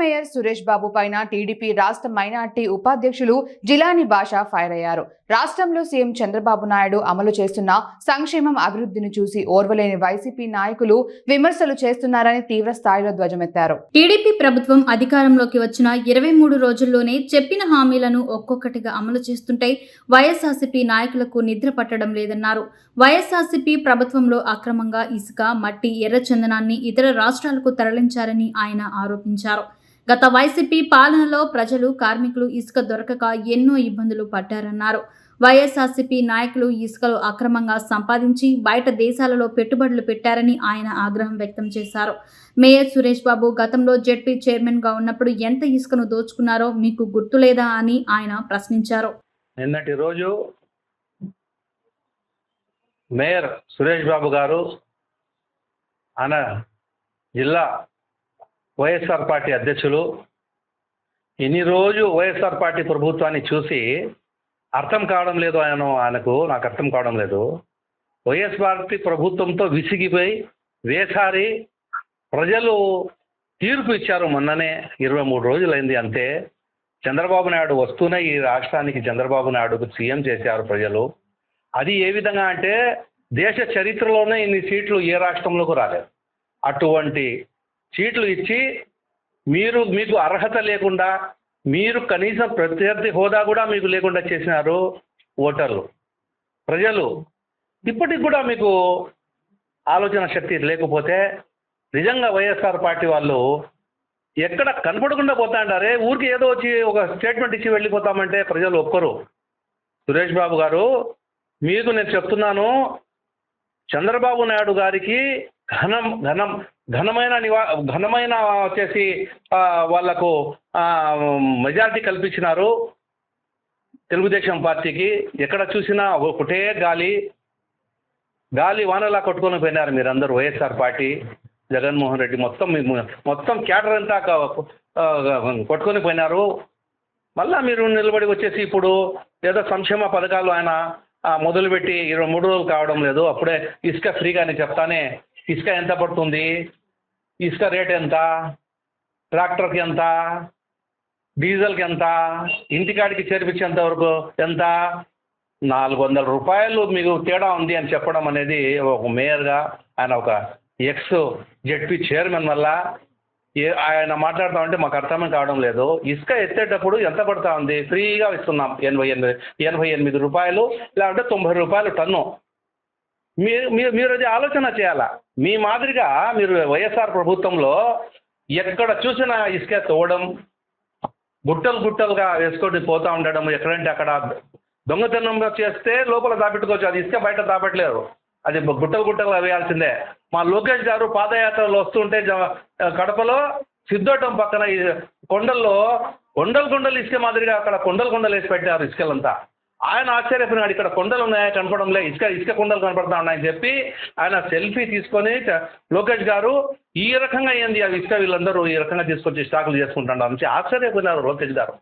Mayor Suresh Babu పైన TDP రాష్ట్ర minority ఉపాధ్యక్షులు జిలాని భాష ఫైర్ అయ్యారు. రాష్ట్రంలో సీఎం చంద్రబాబు నాయుడు అమలు చేస్తున్న సంక్షేమం అభివృద్ధిని చూసి ఓర్వలేని వైసీపీ నాయకులు విమర్శలు చేస్తున్నారని తీవ్ర స్థాయిలో ధ్వజమెత్తారు. టీడీపీ ప్రభుత్వం అధికారంలోకి వచ్చిన ఇరవై మూడు రోజుల్లోనే చెప్పిన హామీలను ఒక్కొక్కటిగా అమలు చేస్తుంటే వైఎస్ఆర్సీపీ నాయకులకు నిద్ర పట్టడం లేదన్నారు. వైఎస్ఆర్సీపీ ప్రభుత్వంలో అక్రమంగా ఇసుక మట్టి ఎర్రచందనాన్ని ఇతర రాష్ట్రాలకు తరలించారని ఆయన ఆరోపించారు. గత వైసీపీ పాలనలో ప్రజలు కార్మికులు ఇసుక దొరకక ఎన్నో ఇబ్బందులు పడ్డారన్నారు. వైఎస్ఆర్సీపీ నాయకులు ఇసుకలు అక్రమంగా సంపాదించి బయట దేశాలలో పెట్టుబడులు పెట్టారని ఆయన ఆగ్రహం వ్యక్తం చేశారు. మేయర్ సురేష్ బాబు గతంలో జెడ్పీ చైర్మన్గా ఉన్నప్పుడు ఎంత ఇసుకను దోచుకున్నారో మీకు గుర్తులేదా అని ఆయన ప్రశ్నించారు. నిన్నటి రోజు మేయర్ సురేష్ బాబు గారు ఆయన జిల్లా వైఎస్ఆర్ పార్టీ అధ్యక్షులు ఇన్ని రోజు వైఎస్ఆర్ పార్టీ ప్రభుత్వాన్ని చూసి అర్థం కావడం లేదు ఆయన ఆయనకు నాకు అర్థం కావడం లేదు. వైఎస్ పార్టీ ప్రభుత్వంతో విసిగిపోయి వేసారి ప్రజలు తీర్పు ఇచ్చారు మొన్ననే ఇరవై మూడు రోజులైంది అంతే. చంద్రబాబు నాయుడు వస్తూనే ఈ రాష్ట్రానికి చంద్రబాబు నాయుడుకు సీఎం చేశారు ప్రజలు. అది ఏ విధంగా అంటే దేశ చరిత్రలోనే ఇన్ని సీట్లు ఏ రాష్ట్రంలోకి రాలేదు. అటువంటి సీట్లు ఇచ్చి మీరు మీకు అర్హత లేకుండా మీరు కనీసం ప్రత్యర్థి హోదా కూడా మీకు లేకుండా చేసినారు ఓటర్లు. ప్రజలు ఇప్పటికి కూడా మీకు ఆలోచన శక్తి లేకపోతే నిజంగా వైఎస్ఆర్ పార్టీ వాళ్ళు ఎక్కడ కనపడకుండా పోతాండారే ఊరికి ఏదో వచ్చి ఒక స్టేట్మెంట్ ఇచ్చి వెళ్ళిపోతామంటే ప్రజలు ఒక్కరు. సురేష్ బాబు గారు మీకు నేను చెప్తున్నాను చంద్రబాబు నాయుడు గారికి ఘనం ఘనం ఘనమైన నివా ఘనమైన వచ్చేసి వాళ్ళకు వాళ్ళకు మెజారిటీ కల్పించినారు తెలుగుదేశం పార్టీకి. ఎక్కడ చూసినా ఒకటే గాలి గాలి వానలా కొట్టుకొని పోయినారు మీరందరూ వైఎస్ఆర్ పార్టీ జగన్మోహన్ రెడ్డి మొత్తం మీ- మొత్తం క్యాడర్ అంతా కొట్టుకొని పోయినారు. మళ్ళా మీరు నిలబడి వచ్చేసి ఇప్పుడు ఏదో సంక్షేమ పథకాలు ఆయన మొదలుపెట్టి ఇరవై మూడు రోజులు కావడం లేదు. అప్పుడే ఇసుక ఫ్రీగా అని చెప్తానే ఇసుక ఎంత పడుతుంది? ఇసుక రేట్ ఎంత? ట్రాక్టర్కి ఎంత? డీజిల్కి ఎంత? ఇంటికాడికి చేర్పించేంత వరకు ఎంత? నాలుగు వందల రూపాయలు మీకు తేడా ఉంది అని చెప్పడం అనేది ఒక మేయర్గా ఆయన ఒక ఎక్స్ జెడ్పీ చైర్మన్ వల్ల ఏ ఆయన మాట్లాడుతూ ఉంటే మాకు అర్థమే కావడం లేదు. ఇసుక ఎత్తేటప్పుడు ఎంత పడతా ఉంది? ఫ్రీగా ఇస్తున్నాం. ఎనభై ఎనిమిది ఎనభై ఎనిమిది రూపాయలు లేదంటే తొంభై రూపాయలు టన్ను. మీరు మీరు మీరు అది ఆలోచన చేయాలా? మీ మాదిరిగా మీరు వైఎస్ఆర్ ప్రభుత్వంలో ఎక్కడ చూసినా ఇసుక తోవడం గుట్టలు గుట్టలుగా వేసుకొని పోతూ ఉండడం ఎక్కడంటే అక్కడ దొంగతనంగా చేస్తే లోపల దాపెట్టుకోవచ్చు. అది ఇసుక బయట దాపెట్టలేరు. అది గుట్టలు గుట్టలుగా వేయాల్సిందే. మా లోకేష్ గారు పాదయాత్రలు వస్తుంటే కడపలో సిద్ధోటం పక్కన ఈ కొండల్లో కొండలు కొండలు ఇసుక మాదిరిగా అక్కడ కొండలు కొండలు వేసి పెట్టారు ఇసుకలంతా. ఆయన ఆశ్చర్యపోయినాడు ఇక్కడ కొండలు ఉన్నాయా? కనపడంలే ఇసుక ఇసుక కొండలు కనపడతా ఉన్నాయని చెప్పి ఆయన సెల్ఫీ తీసుకొని లోకేష్ గారు ఈ రకంగా ఏంది అవి ఇసుక వీళ్ళందరూ ఈ రకంగా తీసుకొచ్చి స్టాకులు చేసుకుంటున్నారు? అని ఆశ్చర్యపోయినారు లోకేష్ గారు.